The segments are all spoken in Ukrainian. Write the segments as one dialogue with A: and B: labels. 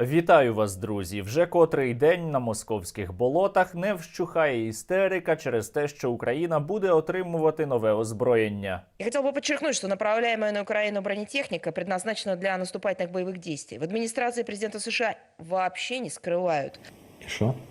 A: Вітаю вас, друзі! Вже котрий день на московських болотах не вщухає істерика через те, що Україна буде отримувати нове озброєння.
B: Я хотел бы подчеркнуть, что направляемая на Украину бронетехника предназначена для наступательных боевых действий. В администрации президента США вообще не скрывают.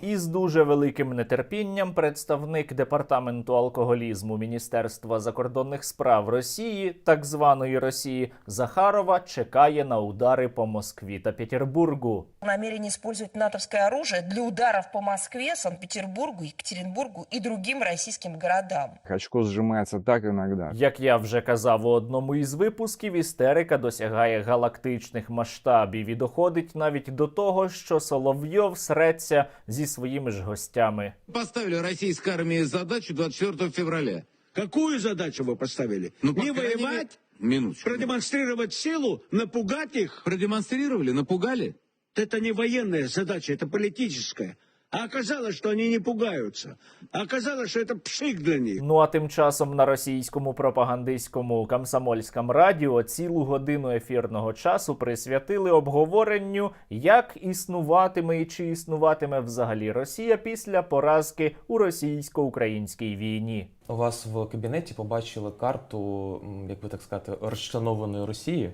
A: І з дуже великим нетерпінням представник департаменту алкоголізму Міністерства закордонних справ Росії, так званої Росії, Захарова чекає на удари по Москві та Петербургу.
B: Намерение использовать натовское оружие для ударов по Москве, Санкт-Петербургу, Екатеринбургу и другим российским городам.
C: Очко сжимается так иногда.
A: Як я вже казав у одному із випусків, істерика досягає галактичних масштабів і доходить навіть до того, що Соловйов среться зі своїми ж гостями.
D: Поставили российской армии задачу 24 февраля.
E: Какую задачу вы поставили?
D: Ну, по
E: не
D: крайней
E: воевать,
D: мере- Минуточку.
E: продемонстрировать силу, напугать их?
D: Продемонстрировали, напугали?
E: Это не военная задача, это политическая. А оказалось, що вони не пугаються. А оказалось, що це пшик для них.
A: Ну а тим часом на російському пропагандистському комсомольському радіо цілу годину ефірного часу присвятили обговоренню, як існуватиме і чи існуватиме взагалі Росія після поразки у російсько-українській війні
F: У вас в кабінеті побачили карту, м, як би так сказати, розчленованої Росії.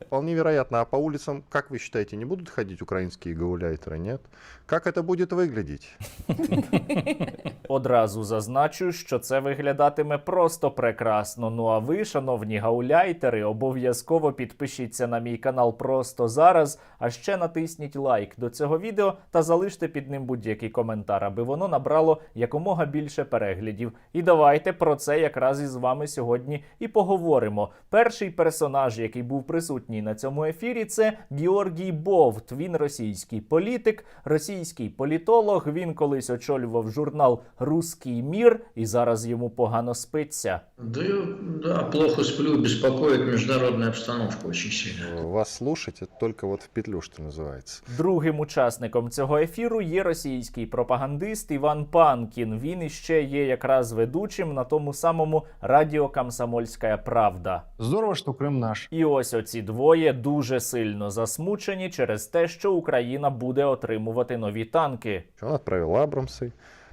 G: Вполне вероятно. А по улицам, как вы считаете, не будут ходить украинские гауляйтеры, нет? Как это будет выглядеть?
A: Одразу зазначу, що це виглядатиме просто прекрасно. Ну а ви, шановні гауляйтери, обов'язково підпишіться на мій канал просто зараз, а ще натисніть лайк до цього відео та залиште під ним будь-який коментар, аби воно набрало якомога більше переглядів. І давайте про це якраз із вами сьогодні і поговоримо. Перший персонаж, який був присутній на цьому ефірі, це Георгій Бовт. Він російський політик, російський політолог. Він колись очолював журнал Руський мір, і зараз йому погано спиться.
H: Да, да, плохо сплю, беспокоит международная обстановка очень сильно.
G: Вас слушать, это только вот в петлю, что называется.
A: Другим учасником цього ефіру є російський пропагандист Іван Панкін. Він іще є якраз ведучим на тому самому радіо Комсомольська Правда.
C: Здорово, что Крым наш.
A: І ось оці двоє дуже сильно засмучені через те, що Україна буде отримувати нові танки.
G: Он отправил Абрамсы,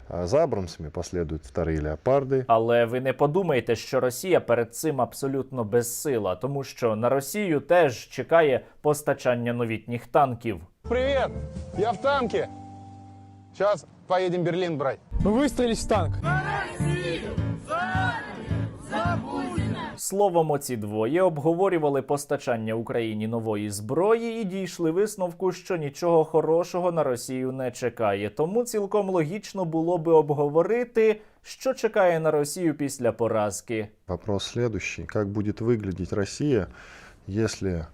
G: а за Абрамсами последуют вторые леопарды.
A: Але ви не подумайте, що Росія перед цим абсолютно безсила, тому що на Росію теж чекає постачання новітніх танків.
I: Привет! Я в танке. Сейчас поедем Берлин брать. Мы выстроились в танк.
A: Словом, оці двоє обговорювали постачання Україні нової зброї і дійшли висновку, що нічого хорошого на Росію не чекає. Тому цілком логічно було би обговорити, що чекає на Росію після поразки.
G: Вопрос следующий. Как будет выглядеть Россия, если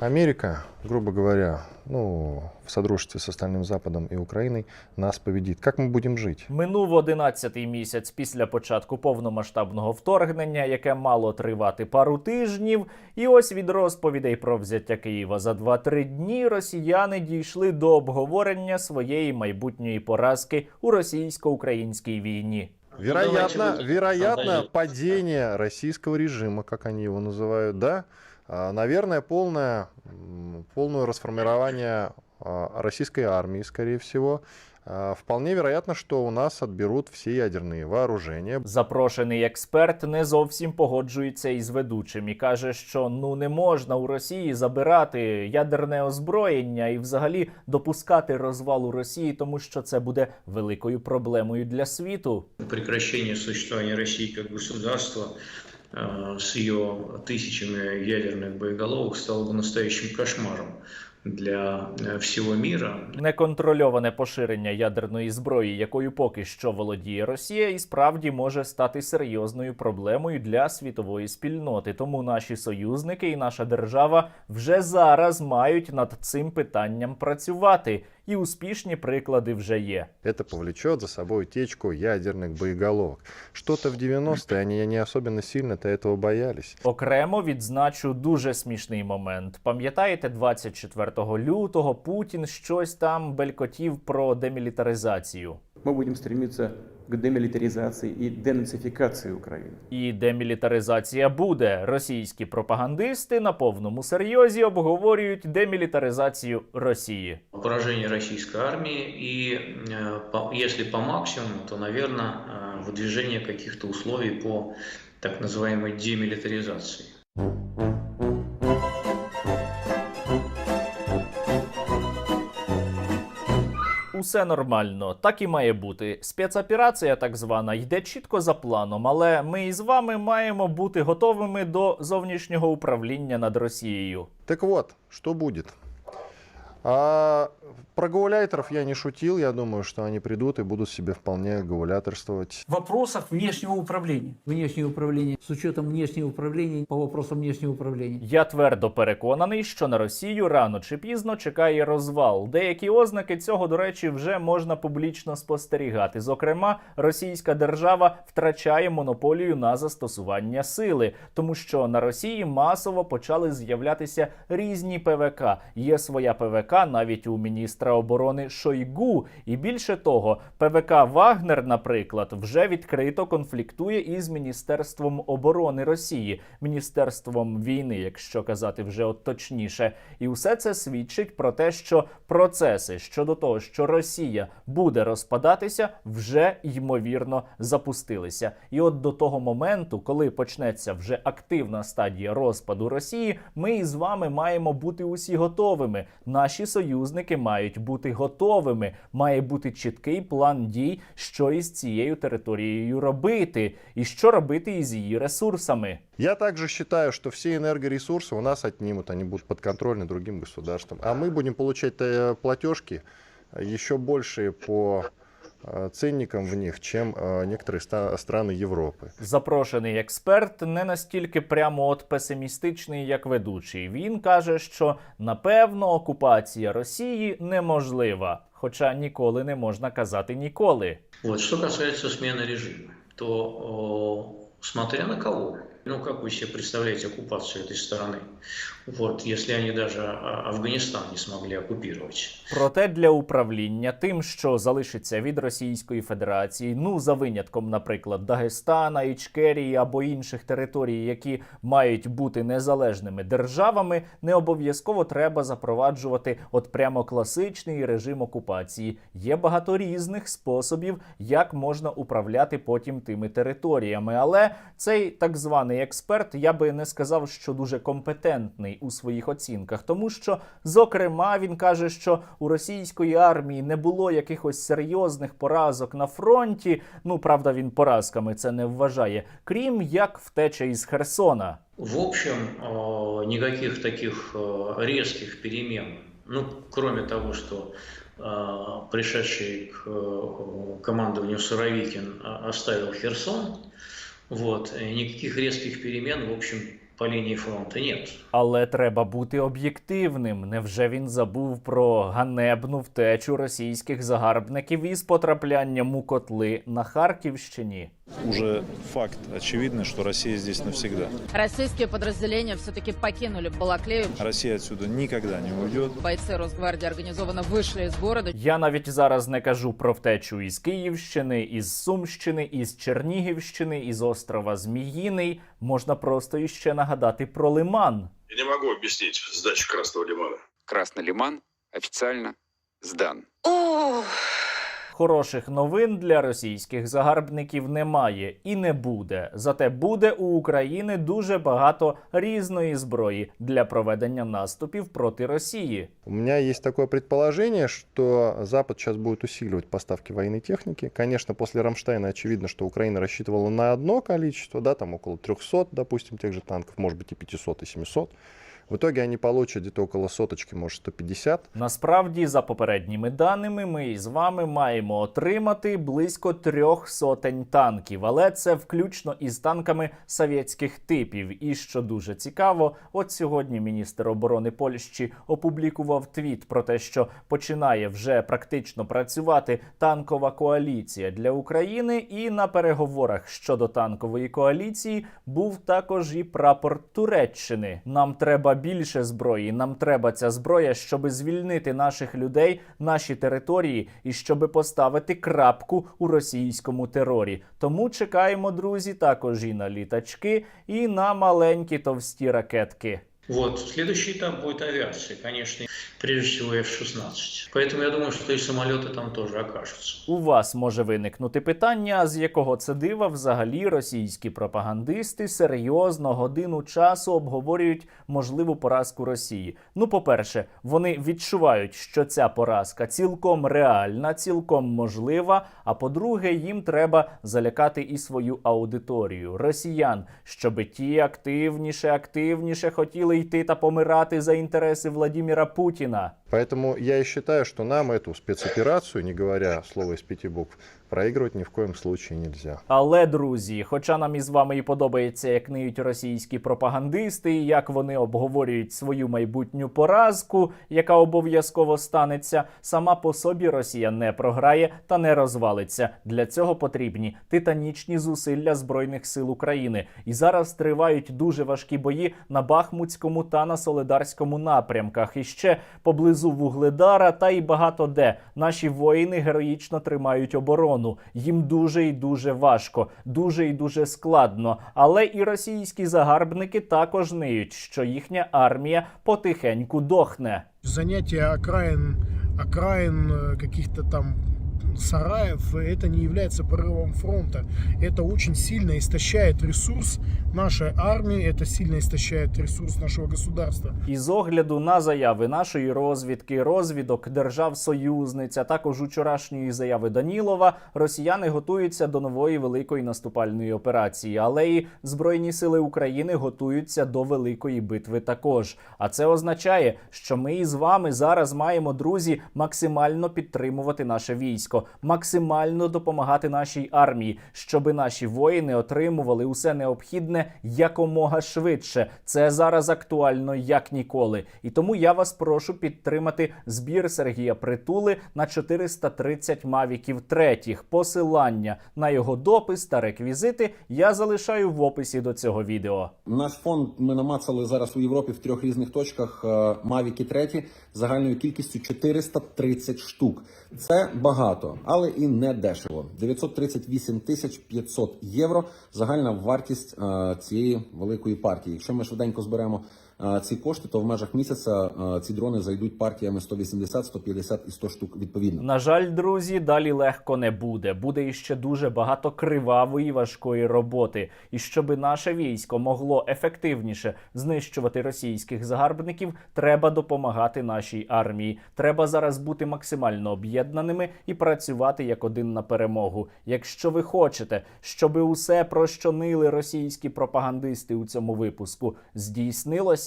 G: Америка, грубо говоря, ну, в содружестве с остальным Западом и Украиной нас победит? Как мы будем жить?
A: Минув 11-й місяць після початку повномасштабного вторгнення, яке мало тривати пару тижнів. І ось від розповідей про взяття Києва за 2-3 дні росіяни дійшли до обговорення своєї майбутньої поразки у російсько-українській війні.
G: Вероятно,
H: давайте вы-
G: вероятно,
H: Давайте.
G: падение российского режима, как они его называют, да? Наверное, полное, полное расформирование российской армии, скорее всего. Вполне вероятно, что у нас отберут все ядерные вооружения.
A: Запрошений експерт не зовсім погоджується із ведучим і каже, що ну не можна у Росії забирати ядерне озброєння і взагалі допускати розвалу Росії, тому що це буде великою проблемою для світу.
H: Прекращение существования России как государства с ее тысячами ядерных боеголовок стало бы настоящим кошмаром для э, всего мира.
A: Неконтрольоване поширення ядерної зброї, якою поки що володіє Росія, і справді може стати серйозною проблемою для світової спільноти. Тому наші союзники і наша держава вже зараз мають над цим питанням працювати, і успішні приклади вже є.
G: Это повлечет за собой утечку ядерных боеголовок. Что-то в 90-е они не особенно сильно-то этого боялись.
A: Окремо відзначу дуже смішний момент. Пам'ятаєте, 24 лютого Путін щось там белькотів про демілітаризацію.
J: Мы будем стремиться к демилитаризации и денацификации Украины.
A: І демілітаризація буде. Російські пропагандисти на повному серйозі обговорюють демілітаризацію Росії.
H: Поражение российской армии и, э, по- если по максимуму, то, наверное, выдвижение каких-то условий по так называемой демилитаризации.
A: Усе нормально, так і має бути. Спецоперація, так звана, йде чітко за планом, але ми із вами маємо бути готовими до зовнішнього управління над Росією.
G: Так от, що будет? А, про гауляйтеров я не шутил. Я думаю, что они придут и будут себе вполне гауляторствовать.
K: В вопросах внешнего управления. Внешнее управление. С учетом внешнего управления по вопросам внешнего управления.
A: Я твердо переконаний, що на Росію рано чи пізно чекає розвал. Деякі ознаки цього, до речі, вже можна публічно спостерігати. Зокрема, російська держава втрачає монополію на застосування сили, тому що на Росії масово почали з'являтися різні ПВК. Є своя ПВК навіть у міністра оборони Шойгу. І більше того, ПВК Вагнер, наприклад, вже відкрито конфліктує із Міністерством оборони Росії, Міністерством війни, якщо казати вже точніше. І все це свідчить про те, що процеси щодо того, що Росія буде розпадатися, вже ймовірно запустилися. І от до того моменту, коли почнеться вже активна стадія розпаду Росії, ми із вами маємо бути усі готовими. Наші союзники мають бути готовими. Має бути чіткий план дій, що із цією територією робити, і що робити із її ресурсами.
G: Я также считаю, что все энергоресурсы у нас отнимут, они будут подконтрольны другим государствам. А мы будем получать э, платежки э, еще большие по э, ценникам в них, чем э, некоторые ста- страны Европы.
A: Запрошений експерт не настільки прямо от песимістичний, як ведучий. Він каже, що напевно окупація Росії неможлива, хоча ніколи не можна казати ніколи.
H: Вот. Что касается смены режима, то э, смотря на кого. Ну, как вы себе представляете оккупацию этой стороны? Вот, если они даже а, Афганистан не смогли оккупировать.
A: Проте для управління тим, що залишиться від Російської Федерації, ну за винятком, наприклад, Дагестана, Ічкерії або інших територій, які мають бути незалежними державами, не обов'язково треба запроваджувати от прямо класичний режим окупації. Є багато різних способів, як можна управляти потім тими територіями. Але цей так званий експерт, я би не сказав, що дуже компетентний у своїх оцінках, тому що, зокрема, він каже, що у російської армії не було якихось серйозних поразок на фронті. Ну правда, він поразками це не вважає, крім як втеча із Херсона.
H: В общем, э, никаких таких э, резких перемен, ну, кроме того, что э, пришедший к э, командованию Суровикин э, оставил Херсон, вот, ніяких никаких резких перемен, в общем, по лінії фронту нет.
A: Але треба бути об'єктивним. Невже він забув про ганебну втечу російських загарбників із потраплянням у котли на Харківщині?
L: Уже факт очевидный, что Россия здесь навсегда.
M: Российские подразделения все-таки покинули Балаклею.
L: Россия отсюда никогда не уйдет.
M: Бойцы Росгвардии организованно вышли из города.
A: Я навіть зараз не кажу про втечу із Київщини, із Сумщини, із Чернігівщини, із острова Зміїний. Можна просто іще нагадати про Лиман.
N: Я не могу объяснить сдачу Красного Лимана.
O: Красный Лиман официально сдан.
A: Хороших новин для російських загарбників немає і не буде. Зате буде у України дуже багато різної зброї для проведення наступів проти Росії.
G: У меня есть такое предположение, что Запад сейчас будет усиливать поставки военной техники. Конечно, после Рамштайна очевидно, что Украина рассчитывала на одно количество, да, там около 300, допустим, тех же танков, может быть и 500, и 700. В итоге они получат где-то около соточки, может 150.
A: Насправді, за попередніми даними, ми із вами маємо отримати близько трьох сотень танків, але це включно із танками совєтських типів. І що дуже цікаво, от сьогодні міністр оборони Польщі опублікував твіт про те, що починає вже практично працювати танкова коаліція для України. І на переговорах щодо танкової коаліції був також і прапор Туреччини. Нам треба більше зброї. Нам треба ця зброя, щоб звільнити наших людей, наші території і щоб поставити крапку у російському терорі. Тому чекаємо, друзі, також і на літачки, і на маленькі товсті ракетки.
H: Вот. Следующий этап будет авиация, конечно, прежде всего F-16. Поэтому я думаю, что и самолеты там тоже окажутся.
A: У вас може виникнути питання, з якого це дива взагалі російські пропагандисти серйозно годину часу обговорюють можливу поразку Росії. Ну, по-перше, вони відчувають, що ця поразка цілком реальна, цілком можлива. А по-друге, їм треба залякати і свою аудиторію росіян, щоби ті активніше, активніше хотіли йти та помирати за інтереси Владимира Путіна.
G: Поэтому я и считаю, что нам эту спецоперацию, не говоря слова из пяти букв, проигрывать ни в коем случае нельзя.
A: Але друзі, хоча нам із вами і подобається, як ниють російські пропагандисти, і як вони обговорюють свою майбутню поразку, яка обов'язково станеться, сама по собі Росія не програє та не розвалиться. Для цього потрібні титанічні зусилля збройних сил України. І зараз тривають дуже важкі бої на Бахмутському та на Соледарському напрямках. І ще поблизу Вугледара та й багато де наші воїни героїчно тримають оборону. Їм дуже і дуже важко, дуже і дуже складно. Але і російські загарбники також ниють, що їхня армія потихеньку дохне.
P: Заняття окраїн, окраин э, каких-то там сараев, это не является прорывом фронта. Это очень сильно истощает ресурс нашей армии, это сильно истощает ресурс нашего государства.
A: І з огляду на заяви нашої розвідки, розвідок держав-союзниць, а також учорашньої заяви Данілова, росіяни готуються до нової великої наступальної операції. Але і збройні сили України готуються до великої битви також. А це означає, що ми із вами зараз маємо друзі максимально підтримувати наше військо, максимально допомагати нашій армії, щоби наші воїни отримували усе необхідне якомога швидше. Це зараз актуально як ніколи. І тому я вас прошу підтримати збір Сергія Притули на 430 мавіків третіх. Посилання на його допис та реквізити я залишаю в описі до цього відео.
Q: Наш фонд ми намацали зараз у Європі в трьох різних точках Мавіки 3 загальною кількістю 430 штук. Це багато, але і не дешево. 938 тисяч 500 євро. Загальна вартість е, цієї великої партії. Якщо ми швиденько зберемо ці кошти, то в межах місяця ці дрони зайдуть партіями 180, 150 і 100 штук відповідно.
A: На жаль, друзі, далі легко не буде. Буде іще дуже багато кривавої важкої роботи. І щоби наше військо могло ефективніше знищувати російських загарбників, треба допомагати нашій армії. Треба зараз бути максимально об'єднаними і працювати як один на перемогу. Якщо ви хочете, щоби усе про що нили російські пропагандисти у цьому випуску здійснилося,